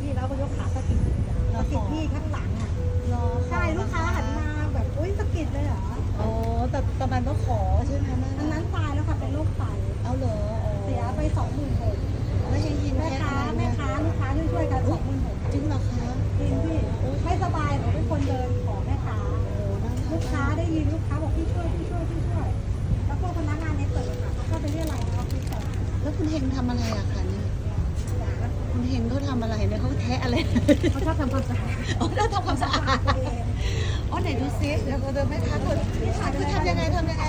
พี่แล้วก็ยกขาสะกิดสะกิดพี่ข้างหลังอะรอใช่ลูกค้าหันมาแบบอุ้ยสะกิดเลยเหรอโอ้แต่ตอนนั้นก็ขอใช่ไหมแม่อันนั้นตายแล้วค่ะเป็นโรคไตเอาเหรออ๋อเสียไปสองหมื่นหกแล้วยังยินแม่แค่ค้าอะไรแม่เนี่ยค้าลูกค้าช่วยๆกันสองหมื่นหกจริงเหรอคะจริงพี่ไม่สบายหนูเป็นคนเดินขอแม่ค้าโอ้น่ารักลูกค้าได้ยินลูกค้าบอกพี่ช่วยพี่ช่วยพี่ช่วยแล้วพวกพนักงานในตึกอะค่ะเขาก็ไปเรียกเราเอาพี่ก่อนแล้วคุณเฮงทำอะไรอะคะเนี่ย คุณเฮงเขาทำอะไรเนี่ยเขาแทะอะไรเขาชอบทำความสะอาดอ๋อเราทำความสะอาดอ๋อไหนดูซิแล้วก็เดินไม่ทันคนคือทำยังไงทำยังไง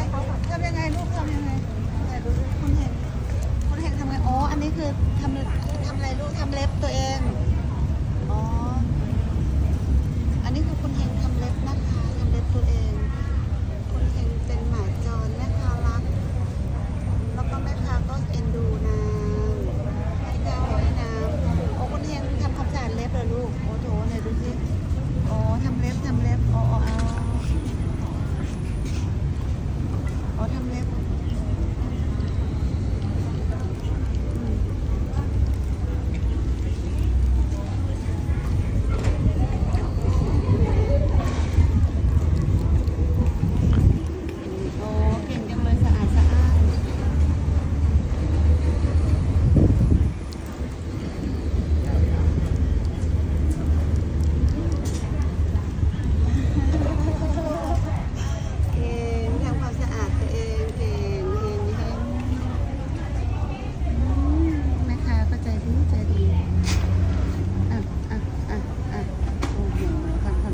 ทำยังไงลูกทำยังไงคุณเฮงคุณเฮงทำไงอ๋ออันนี้คือทำทำอะไรลูกทำเล็บตัวเอง